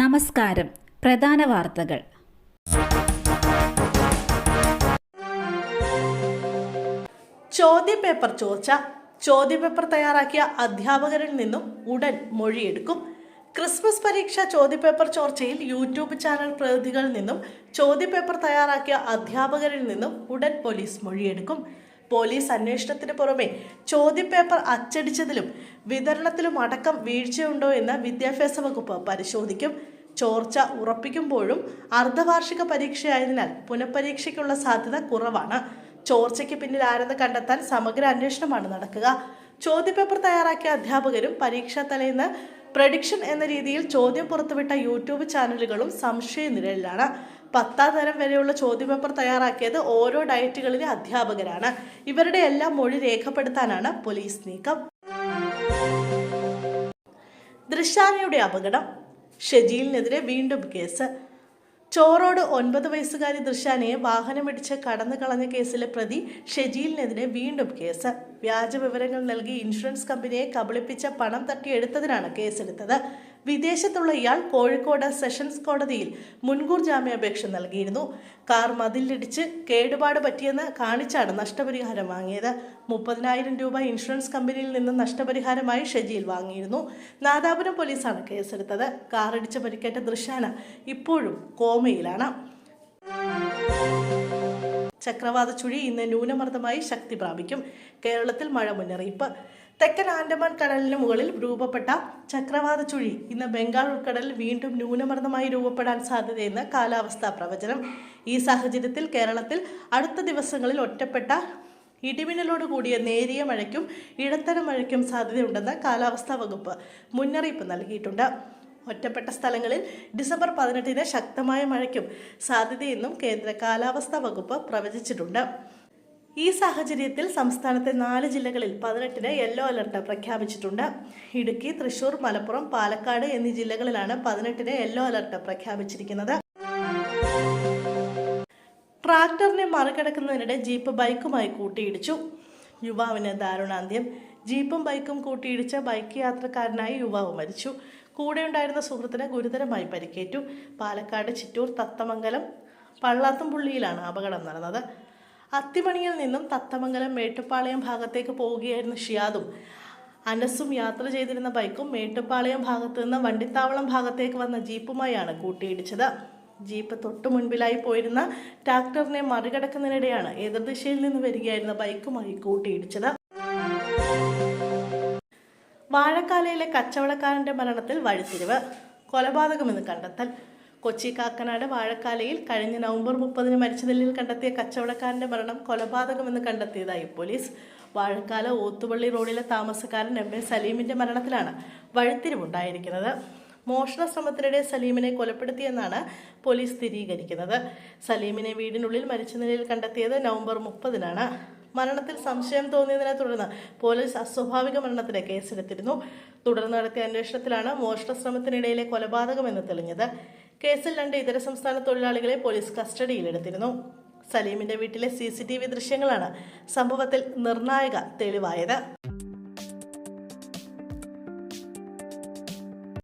നമസ്കാരം. പ്രധാന വാർത്തകൾ. ചോദ്യപേപ്പർ ചോർച്ച. ചോദ്യപേപ്പർ തയ്യാറാക്കിയ അധ്യാപകരിൽ നിന്നും ഉടൻ മൊഴിയെടുക്കും. ക്രിസ്മസ് പരീക്ഷ ചോദ്യപേപ്പർ ചോർച്ചയിൽ യൂട്യൂബ് ചാനൽ പ്രതിനിധികളിൽ നിന്നും ചോദ്യപേപ്പർ തയ്യാറാക്കിയ അധ്യാപകരിൽ നിന്നും ഉടൻ പോലീസ് മൊഴിയെടുക്കും. പോലീസ് അന്വേഷണത്തിന് പുറമെ ചോദ്യപേപ്പർ അച്ചടിച്ചതിലും വിതരണത്തിലും അടക്കം വീഴ്ചയുണ്ടോ എന്ന് വിദ്യാഭ്യാസ വകുപ്പ് പരിശോധിക്കും. ചോർച്ച ഉറപ്പിക്കുമ്പോഴും അർദ്ധവാർഷിക പരീക്ഷയായതിനാൽ പുനഃപരീക്ഷയ്ക്കുള്ള സാധ്യത കുറവാണ്. ചോർച്ചയ്ക്ക് പിന്നിൽ ആരെന്ന് കണ്ടെത്താൻ സമഗ്ര അന്വേഷണമാണ് നടക്കുക. ചോദ്യപേപ്പർ തയ്യാറാക്കിയ അധ്യാപകരും പരീക്ഷാ തലേന്ന് പ്രഡിക്ഷൻ എന്ന രീതിയിൽ ചോദ്യം പുറത്തുവിട്ട യൂട്യൂബ് ചാനലുകളും സംശയ നിഴലിലാണ് പത്താം തരം വരെയുള്ള ചോദ്യപേപ്പർ തയ്യാറാക്കിയത് ഓരോ ഡയറ്റുകളിലെ അധ്യാപകരാണ്. ഇവരുടെ എല്ലാം മൊഴി രേഖപ്പെടുത്താനാണ് പോലീസ് നീക്കം. ദൃശാനയുടെ അപകടം. ഷെജീലിനെതിരെ വീണ്ടും കേസ്. ചോറോട് ഒൻപത് വയസ്സുകാരി ദൃശാനയെ വാഹനമിടിച്ച് കടന്നു കളഞ്ഞ കേസിലെ പ്രതി ഷെജീലിനെതിരെ വീണ്ടും കേസ്. വ്യാജ വിവരങ്ങൾ നൽകി ഇൻഷുറൻസ് കമ്പനിയെ കബളിപ്പിച്ച പണം തട്ടിയെടുത്തതിനാണ് കേസെടുത്തത്. വിദേശത്തുള്ള ഇയാൾ കോഴിക്കോട് സെഷൻസ് കോടതിയിൽ മുൻകൂർ ജാമ്യാപേക്ഷ നൽകിയിരുന്നു. കാർ മതിലിടിച്ച് കേടുപാട് പറ്റിയെന്ന് കാണിച്ചാണ് നഷ്ടപരിഹാരം വാങ്ങിയത്. മുപ്പതിനായിരം രൂപ ഇൻഷുറൻസ് കമ്പനിയിൽ നിന്ന് നഷ്ടപരിഹാരമായി ഷെജിയിൽ വാങ്ങിയിരുന്നു. നാദാപുരം പോലീസാണ് കേസെടുത്തത്. കാറിടിച്ച് പരിക്കേറ്റ ദൃശ്യാന ഇപ്പോഴും കോമയിലാണ്. ചക്രവാത ചുഴി ഇന്ന് ന്യൂനമർദ്ദമായി ശക്തി പ്രാപിക്കും. കേരളത്തിൽ മഴ മുന്നറിയിപ്പ്. തെക്കൻ ആൻഡമാൻ കടലിന് മുകളിൽ രൂപപ്പെട്ട ചക്രവാത ചുഴി ഇന്ന് ബംഗാൾ ഉൾക്കടലിൽ വീണ്ടും ന്യൂനമർദ്ദമായി രൂപപ്പെടാൻ സാധ്യതയെന്ന് കാലാവസ്ഥാ പ്രവചനം. ഈ സാഹചര്യത്തിൽ കേരളത്തിൽ അടുത്ത ദിവസങ്ങളിൽ ഒറ്റപ്പെട്ട ഇടിമിന്നലോട് കൂടിയ നേരിയ മഴയ്ക്കും ഇടത്തരം മഴയ്ക്കും സാധ്യതയുണ്ടെന്ന് കാലാവസ്ഥാ വകുപ്പ് മുന്നറിയിപ്പ് നൽകിയിട്ടുണ്ട്. ഒറ്റപ്പെട്ട സ്ഥലങ്ങളിൽ ഡിസംബർ പതിനെട്ടിന് ശക്തമായ മഴയ്ക്കും സാധ്യതയെന്നും കേന്ദ്ര കാലാവസ്ഥാ വകുപ്പ് പ്രവചിച്ചിട്ടുണ്ട്. ഈ സാഹചര്യത്തിൽ സംസ്ഥാനത്തെ നാല് ജില്ലകളിൽ പതിനെട്ടിന് യെല്ലോ അലർട്ട് പ്രഖ്യാപിച്ചിട്ടുണ്ട്. ഇടുക്കി തൃശൂർ മലപ്പുറം പാലക്കാട് എന്നീ ജില്ലകളിലാണ് പതിനെട്ടിന് യെല്ലോ അലർട്ട് പ്രഖ്യാപിച്ചിരിക്കുന്നത്. ട്രാക്ടറിനെ മറികടക്കുന്നതിനിടെ ജീപ്പ് ബൈക്കുമായി കൂട്ടിയിടിച്ചു. യുവാവിന് ദാരുണാന്ത്യം. ജീപ്പും ബൈക്കും കൂട്ടിയിടിച്ച ബൈക്ക് യാത്രക്കാരനായി യുവാവ് മരിച്ചു. കൂടെയുണ്ടായിരുന്ന സുഹൃത്തിന് ഗുരുതരമായി പരിക്കേറ്റു. പാലക്കാട് ചിറ്റൂർ തത്തമംഗലം പള്ളാത്തുംപുള്ളിയിലാണ് അപകടം നടന്നത്. അത്തിമണിയിൽ നിന്നും തത്തമംഗലം മേട്ടുപ്പാളയം ഭാഗത്തേക്ക് പോവുകയായിരുന്ന ഷിയാദും. അനസും യാത്ര ചെയ്തിരുന്ന ബൈക്കും മേട്ടുപ്പാളയം ഭാഗത്തു നിന്ന് വണ്ടിത്താവളം ഭാഗത്തേക്ക് വന്ന ജീപ്പുമായാണ് കൂട്ടിയിടിച്ചത്. ജീപ്പ് തൊട്ടു മുൻപിലായി പോയിരുന്ന ട്രാക്ടറിനെ മറികടക്കുന്നതിനിടെയാണ് എതിർദിശയിൽ നിന്ന് വരികയായിരുന്ന ബൈക്കുമായി കൂട്ടിയിടിച്ചത്. വാഴക്കാലയിലെ കച്ചവടക്കാരന്റെ മരണത്തിൽ വഴിത്തിരിവ്. കൊലപാതകമെന്ന് കണ്ടെത്തൽ. കൊച്ചി കാക്കനാട് വാഴക്കാലയിൽ കഴിഞ്ഞ നവംബർ മുപ്പതിന് മരിച്ച നിലയിൽ കണ്ടെത്തിയ കച്ചവടക്കാരന്റെ മരണം കൊലപാതകമെന്ന് കണ്ടെത്തിയതായി പോലീസ്. വാഴക്കാല ഓത്തുപള്ളി റോഡിലെ താമസക്കാരൻ എം എ സലീമിന്റെ മരണത്തിലാണ് വഴിത്തിരിവുണ്ടായിരിക്കുന്നത്. മോഷണ ശ്രമത്തിനിടെ സലീമിനെ കൊലപ്പെടുത്തിയെന്നാണ് പോലീസ് സ്ഥിരീകരിക്കുന്നത്. സലീമിനെ വീടിനുള്ളിൽ മരിച്ച നിലയിൽ കണ്ടെത്തിയത് നവംബർ മുപ്പതിനാണ്. മരണത്തിൽ സംശയം തോന്നിയതിനെ തുടർന്ന് പോലീസ് അസ്വാഭാവിക മരണത്തിന് കേസെടുത്തിരുന്നു. തുടർന്ന് നടത്തിയ അന്വേഷണത്തിലാണ് മോഷണ ശ്രമത്തിനിടയിലെ കൊലപാതകമെന്ന് തെളിഞ്ഞത്. കേസിൽ രണ്ട് ഇതര സംസ്ഥാന തൊഴിലാളികളെ പോലീസ് കസ്റ്റഡിയിലെടുത്തിരുന്നു. സലീമിന്റെ വീട്ടിലെ സി സി ടി വി ദൃശ്യങ്ങളാണ് സംഭവത്തിൽ നിർണായക തെളിവായത്.